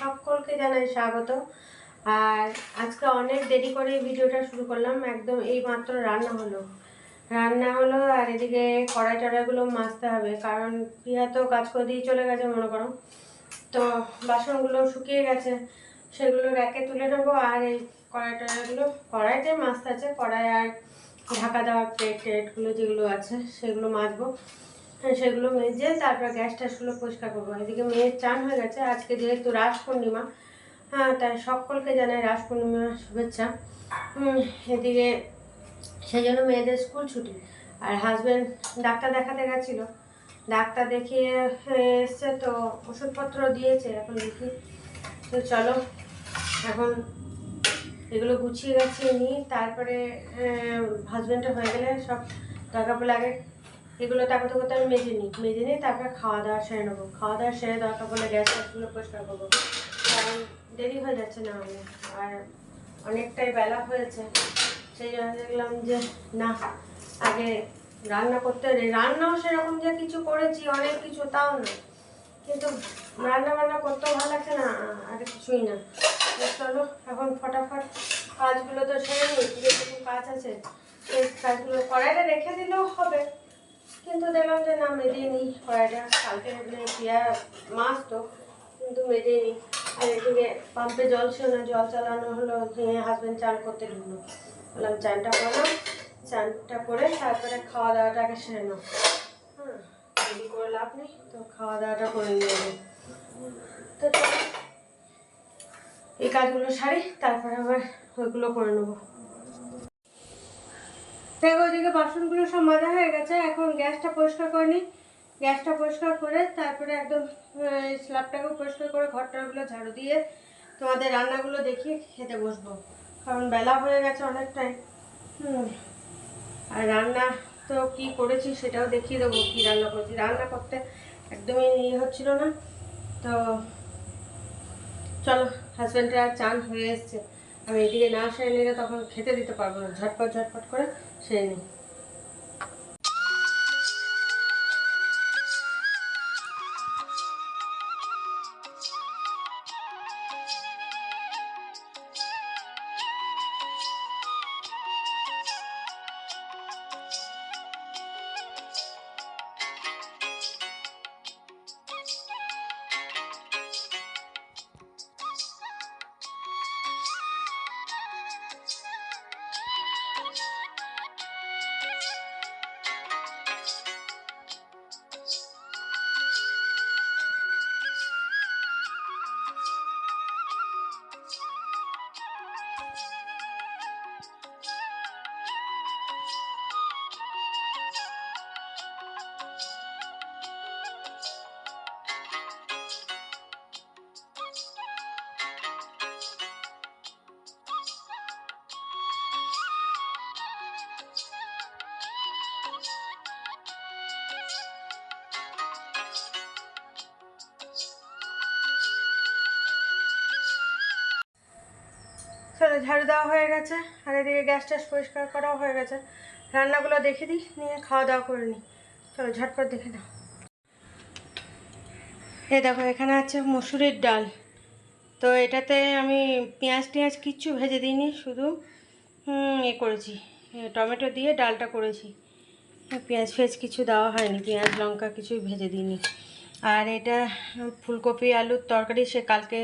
সকলকে জানাই স্বাগত। আর আজকে অনেক দেরি করে ভিডিওটা শুরু করলাম। একদম এই মাত্র রান্না হলো। রান্না হলো আর এদিকে কড়াই টড়াইগুলো মাজতে হবে, কারণ পিয়া তো কাজ করে দিয়ে চলে গেছে মনে করো। তো বাসনগুলো শুকিয়ে গেছে, সেগুলো র্যাকে তুলে নেব আর এই কড়াই টড়াইগুলো, কড়াইতে মাজতে আছে, কড়াই আর ঢাকা দেওয়া প্লেট টেটগুলো যেগুলো আছে সেগুলো মাজবো। হ্যাঁ সেগুলো মেজে তারপর গ্যাস ট্যাসগুলো পরিষ্কার করব। এদিকে মেয়ের চান হয়ে গেছে, আজকে যেহেতু রাস পূর্ণিমা হ্যাঁ তাই সকলকে জানাই রাস পূর্ণিমার শুভেচ্ছা। এদিকে সেই জন্য মেয়েদের স্কুল ছুটি। আর হাজব্যান্ড ডাক্তার দেখাতে গেছিল। ডাক্তার দেখিয়ে এসছে তো ওষুধপত্র দিয়েছে এখন দেখি। তো চলো, এখন এগুলো গুছিয়ে গাছিয়ে নিই। তারপরে হাজব্যান্ডটা হয়ে গেলে সব দরকার পড়লে আগে এগুলো তাকে করতে আমি মেজে নিই। মেজে নিই তারপরে খাওয়া দাওয়া সেরে নেব। খাওয়া দাওয়া সেরে দরকার পড়লে গ্যাস ট্যাসগুলো পরিষ্কার করব। কারণ দেরি হয়ে যাচ্ছে না আমি আর অনেকটাই বেলা হয়েছে। সেই জন্য দেখলাম যে, না, আগে রান্না করতে হবে রান্নাও সেরকম যে কিছু করেছি, অনেক কিছু, তাও না। কিন্তু রান্না বান্না করতেও ভালো লাগছে না, আর কিছুই না। চলো, এখন ফটাফট কাজগুলো তো সেরে নিই যেটুকু কাজ আছে। সেই কাজগুলো কড়াইটা রেখে দিলেও হবে। কিন্তু দেখলাম যে, না মেজে নিই কড়াইটা। কালকে পিয়া মাছ তো, কিন্তু মেজে নিই। আর এদিকে পাম্পে জল ছিল না, জল চালানো হলো, নিয়ে হাজব্যান্ড চান করতে ঢুকলো। বললাম, চানটা করলাম চানটা করে তারপরে খাওয়া দাওয়াটা আগে সেরে নাও। হ্যাঁ করে লাভ নেই, তো খাওয়া দাওয়াটা করে নিয়ে তো এই কাজগুলো সারি, তারপরে আবার ওইগুলো করে নেব। দেখো ওইদিকে বাসনগুলো সব মাজা হয়ে গেছে, এখন গ্যাসটা পরিষ্কার করে নিই। গ্যাসটা পরিষ্কার করে তারপরে একদম স্ল্যাবটাকেও পরিষ্কার করে ঘরটাগুলো ঝাড়ু দিয়ে তোমাদের রান্নাগুলো দেখিয়ে খেতে বসবো। কারণ বেলা হয়ে গেছে অনেকটাই। হুম, আর রান্না তো কি করেছি সেটাও দেখিয়ে দেবো কী রান্না করেছি। রান্না করতে একদমই ইয়ে হচ্ছিল না। তো চলো হাজব্যান্ডের আর চান হয়ে এসছে। আমি এদিকে না সেরে নিলে তখন খেতে দিতে পারব না। ঝটপট ঝটপট করে সেরে নিই। চলো, ঝাড়ু দেওয়া হয়ে গেছে। আর এদিকে গ্যাস ট্যাস পরিষ্কার করাও হয়ে গেছে। রান্নাগুলো দেখে দিই, নিয়ে খাওয়া দাওয়া করে নিই। চলো, ঝটপট দেখে নাও। এই দেখো, এখানে আছে মুসুরির ডাল। তো এটাতে আমি পেঁয়াজ টেঁয়াজ কিচ্ছু ভেজে দিইনি, শুধু এ করেছি। টমেটো দিয়ে ডালটা করেছি। পেঁয়াজ ফেঁয়াজ কিছু দেওয়া হয়নি, পেঁয়াজ, লঙ্কা কিছুই ভেজে দিইনি। আর এটা ফুলকপি, আলুর তরকারি, সে কালকে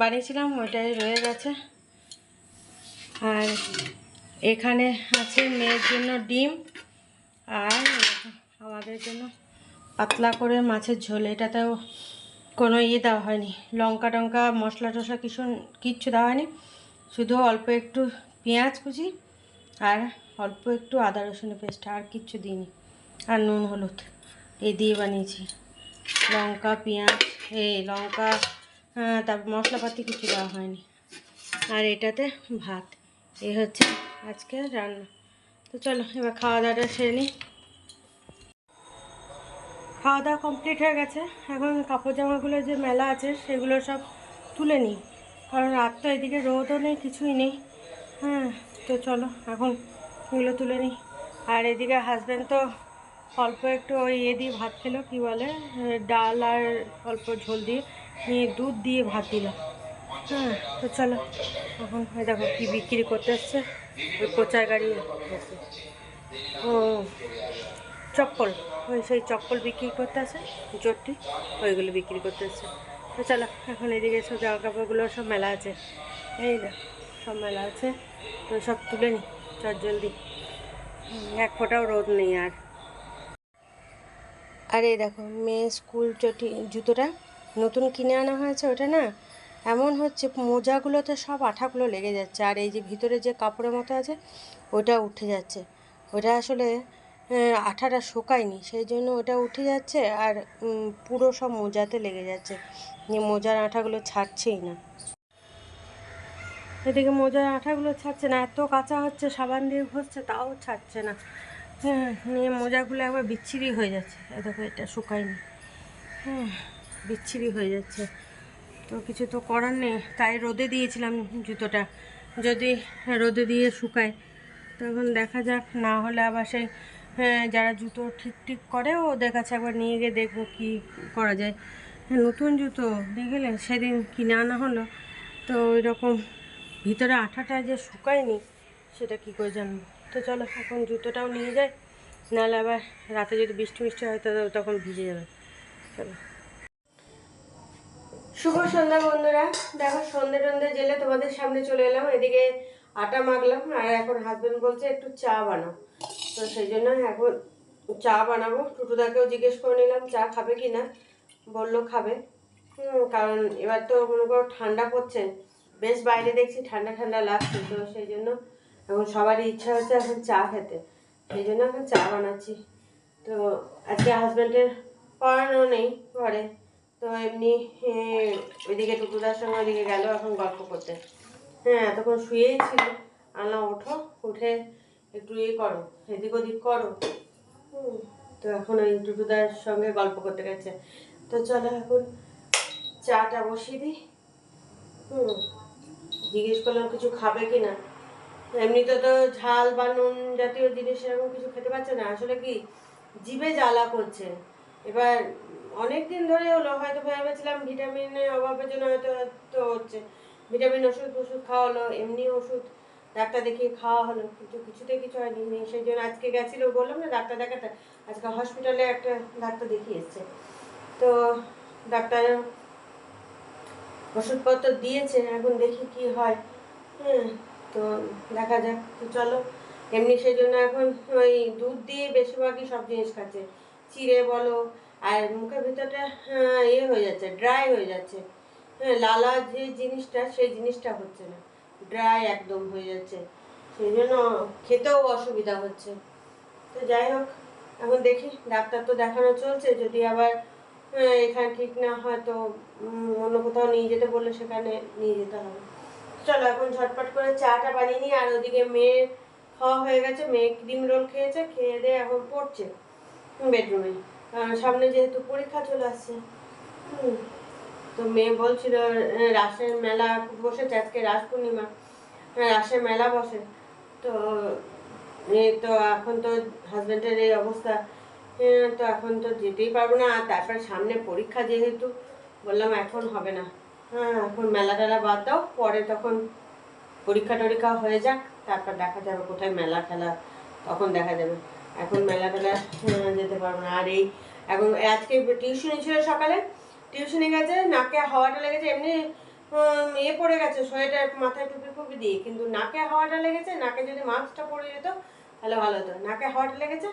বানিয়েছিলাম, ওইটাই রয়ে গেছে। আর এখানে আছে মেয়ের জন্য ডিম আর আমাদের জন্য পাতলা করে মাছের ঝোল। এটাতেও কোনো ইয়ে দেওয়া হয়নি। লঙ্কা টঙ্কা, মশলা টশলা কিছু কিচ্ছু দেওয়া হয়নি। শুধু অল্প একটু পেঁয়াজ কুচি আর অল্প একটু আদা রসুনের পেস্ট আর কিচ্ছু দিইনি। আর নুন, হলুদ এই দিয়ে বানিয়েছি। লঙ্কা, পেঁয়াজ, এই লঙ্কা তারপর মশলাপাতি কিছু দেওয়া হয়নি। আর এটাতে ভাত। এই হচ্ছে আজকে রান্না। তো চলো, এবার খাওয়া দাওয়াটা সেরে নিই। খাওয়া দাওয়া কমপ্লিট হয়ে গেছে। এখন কাপড় জামাগুলো যে মেলা আছে, সেগুলো সব তুলে নিই। কারণ রাত তো এদিকে রোদও নেই, কিছুই নেই। হ্যাঁ তো চলো, এখন এগুলো তুলে নিই। আর এদিকে হাজব্যান্ড তো অল্প একটু ওই ইয়ে দিয়ে ভাত খেলো, কী বলে ডাল আর অল্প ঝোল দিয়ে দুধ দিয়ে ভাত দিল। তো চলো। এখন ওই দেখো কী বিক্রি করতে এসছে। ওই কোচার গাড়ি ও, চপ্পল। ওই সেই চপ্পল বিক্রি করতে আছে জোরটি ওইগুলো বিক্রি করতে আসছে তো চলো, এখন এদিকে সব জামা কাপড়গুলো সব মেলা আছে। এই দেখ সব মেলা আছে। তো সব তুলে নি, চট জলদি। এক ফোঁটাও রোদ নেই আর। আরে দেখো, মেয়ে স্কুল চটি, জুতোটা নতুন কিনে আনা হয়েছে ওটা না? এমন হচ্ছে মোজাগুলোতে সব আঠাগুলো লেগে যাচ্ছে, আর এই যে ভিতরে যে কাপড়ের মতো আছে, ওটা উঠে যাচ্ছে। ওটা আসলে আঠাটা শুকায়নি, সেই জন্য ওটা উঠে যাচ্ছে, আর পুরো সব মোজাতে লেগে যাচ্ছে। নিয়ে মোজার আঠাগুলো ছাড়ছেই না। এদিকে মোজার আঠাগুলো ছাড়ছে না, এত কাঁচা হচ্ছে, সাবান দিয়ে ঘষছে, তাও ছাড়ছে না। হ্যাঁ নিয়ে মোজাগুলো একবার বিচ্ছিরি হয়ে যাচ্ছে। দেখো, এটা শুকায়নি। হ্যাঁ বিচ্ছিরি হয়ে যাচ্ছে। তো কিছু তো করার নেই তাই রোদে দিয়েছিলাম জুতোটা। যদি রোদে দিয়ে শুকায় তখন দেখা যাক না হলে আবার সেই হ্যাঁ, যারা জুতো ঠিক ঠিক করে ওদের কাছে একবার নিয়ে গিয়ে দেখব কি করা যায়। হ্যাঁ, নতুন জুতো দেখলে সেদিন কিনে আনা হলো। তো ওই রকম ভিতরে আঠাটা যে শুকায়নি সেটা কি করে জানব? তো চলো এখন জুতোটাও নিয়ে যাই নাহলে আবার রাতে যদি বৃষ্টি মিষ্টি হয় তো তখন ভিজে যাবে। চলো। শুভ সন্ধ্যা বন্ধুরা। দেখো সন্ধে টন্ধে জেলে তোমাদের সামনে চলে এলাম। এদিকে আটা মাখলাম আর এখন হাজবেন্ড বলছে একটু চা বানাও। তো সেই জন্য এখন চা বানাবো। টুটুদাকেও জিজ্ঞেস করে নিলাম, চা খাবে কি না? বলল খাবে। কারণ এবার তো মনে করো ঠান্ডা পড়ছে। বেশ বাইরে দেখছি ঠান্ডা ঠান্ডা লাগছে, তো সেই জন্য এখন সবারই ইচ্ছা হচ্ছে এখন চা খেতে। সেই জন্য এখন চা বানাচ্ছি। তো আজকে হাজব্যান্ডের পড়ানো নেই ঘরে। তো এমনি ওইদিকে টুটুদার সঙ্গে ওইদিকে গেল এখন গল্প করতে। হ্যাঁ এতক্ষণ শুয়েই ছিল। আনলাম ওঠো, উঠে একটু ইয়ে করো, এদিক ওদিক করো। তো এখন ওই টুটুদার সঙ্গে গল্প করতে গেছে। তো চলো এখন চাটা বসিয়ে দিই। হুম, জিজ্ঞেস করলাম কিছু খাবে কি না? এমনিতে তো ঝাল বা নুন জাতীয় জিনিস এরকম কিছু খেতে পারছে না। আসলে কি? জিভে জ্বালা করছে। এবার অনেক দিন ধরে হলো, হয়তো ভেবেছিলাম ভিটামিনের অভাবের জন্য হয়তো তো হচ্ছে। ভিটামিন ওষুধ ওষুধ খাওয়া হলো এমনি ওষুধ ডাক্তার দেখিয়ে খাওয়া হলো, কিন্তু কিছুতে কিছু হয়নি। সেই জন্য আজকে গেছিল, বললাম না, ডাক্তার দেখাতে। আজকে হসপিটালে একটা ডাক্তার দেখিয়ে এসছে। তো ডাক্তার ওষুধপত্র দিয়েছে, এখন দেখি কি হয়। হ্যাঁ তো দেখা যাক, তো চলো। এমনি সেই জন্য এখন ওই দুধ দিয়ে বেশিরভাগই সব জিনিস খাচ্ছে। চিড়ে বলো আর মুখের ভিতরটা হ্যাঁ, ইয়ে হয়ে যাচ্ছে ড্রাই হয়ে যাচ্ছে। হ্যাঁ লালা যে জিনিসটা সেই জিনিসটা হচ্ছে না। ড্রাই একদম হয়ে যাচ্ছে। সেই জন্য খেতেও অসুবিধা হচ্ছে। তো যাই হোক এখন দেখি ডাক্তার তো দেখানো চলছে। যদি আবার হ্যাঁ, এখানে ঠিক না হয় তো অন্য কোথাও নিয়ে যেতে বললে সেখানে নিয়ে যেতে হবে। চলো এখন ঝটপট করে চাটা বানিয়ে নিই। আর ওদিকে মেয়ে খাওয়া হয়ে গেছে মেয়ে ক্রিম রোল খেয়েছে খেয়ে দিয়ে এখন পড়ছে। বেডরুমে। সামনে যেহেতু পরীক্ষা চলে আসছে। তো মেয়ে বলছিল রাসের মেলা বসেছে আজকে রাস পূর্ণিমা হ্যাঁ, রাসের মেলা বসে। তো তো এখন তো হাজবেন্ডের এই অবস্থা। তো এখন তো যেতেই পারব না। আর তারপর সামনে পরীক্ষা যেহেতু বললাম এখন হবে না। হ্যাঁ এখন মেলা টেলা বাদ দাও পরে তখন পরীক্ষা টরীক্ষা হয়ে যাক। তারপর দেখা যাবে কোথায় মেলা খেলা তখন দেখা যাবে। এখন মেলা টেলা যেতে পারব না। আর এই, এখন আজকে টিউশনি ছিল সকালে, টিউশনে গেছে, নাকে হাওয়াটা লেগেছে, এমনি ইয়ে পড়ে গেছে, সোয়েটার মাথায় টুপি ফুপি দিয়ে। কিন্তু নাকে হাওয়াটা লেগেছে, নাকে যদি মাস্কটা পড়ে যেত, তাহলে ভালো হতো। নাকে হাওয়াটা লেগেছে,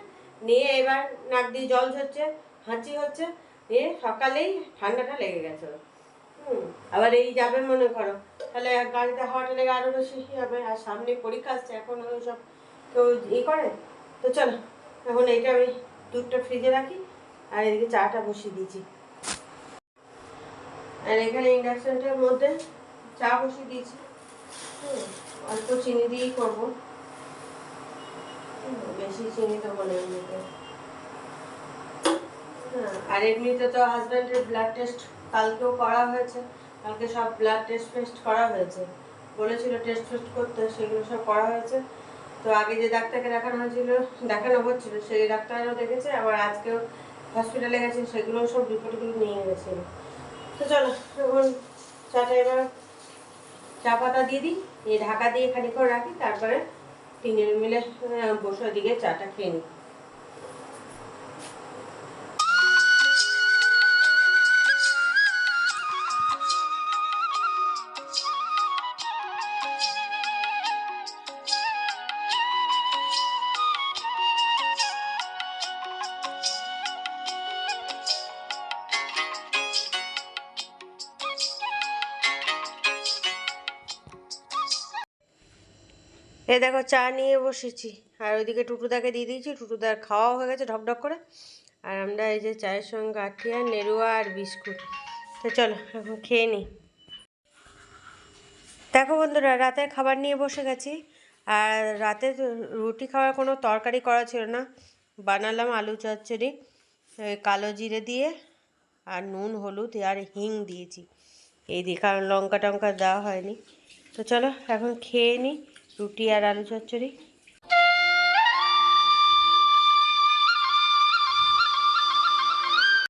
নিয়ে এবার নাক দিয়ে জল ঝরছে, হাঁচি হচ্ছে, নিয়ে সকালেই ঠান্ডাটা লেগে গেছে। আবার এই যাবে মনে করো, তাহলে গাড়িতে হাওয়াটা লেগে আরও বেশি হবে, আর সামনে পরীক্ষা আসছে, এখন ওই সব কেউ ই করে। তো চলো। এখন এইটা আমি দুধটা ফ্রিজে রাখি আর এদিকে চাটা বসিয়ে দিয়েছি। আর এখানে ইন্ডাকশনটার মধ্যে চা বসিয়ে দিয়েছি। অল্প চিনি দিয়েই করব। বেশি চিনি দেবো না এমনিতে। হ্যাঁ, আর এমনিতে তো হাজব্যান্ডের ব্লাড টেস্ট কালকেও করা হয়েছে। কালকে সব ব্লাড টেস্ট ফেস্ট করা হয়েছে। বলেছিল টেস্ট ফেস্ট করতে সেগুলো সব করা হয়েছে। তো আগে যে ডাক্তারকে দেখানো হয়েছিল, দেখানো হচ্ছিল, সেই ডাক্তারও দেখেছে, আবার আজকেও হসপিটালে গেছে সেগুলো সব রিপোর্টগুলো নিয়ে গেছিল তো চলো, এখন চাটা এবার চা পাতা দিয়ে দিই এই ঢাকা দিয়ে খালি করে রাখি, তারপরে তিনজন মিলে বসে ওদিকে চাটা খেয়ে নিই। এ দেখো চা নিয়ে বসেছি। আর ওইদিকে টুটুদাকে দিয়ে দিয়েছি। টুটুদার খাওয়া হয়ে গেছে ঢকঢক করে। আর আমরা এই যে চায়ের সঙ্গে আঠিয়া নেড়ুয়া আর বিস্কুট। তো চলো, এখন খেয়ে নিই দেখো বন্ধুরা, রাতে খাবার নিয়ে বসে গেছি। আর রাতে রুটি খাওয়ার কোনো তরকারি করা ছিল না। বানালাম আলু চচ্চড়ি কালো জিরে দিয়ে আর নুন, হলুদ আর হিং দিয়েছি। এই দিয়ে কারণ লঙ্কা টঙ্কা দেওয়া হয়নি। তো চলো, এখন খেয়ে নিই রুটি আর আলু চচ্চড়ি।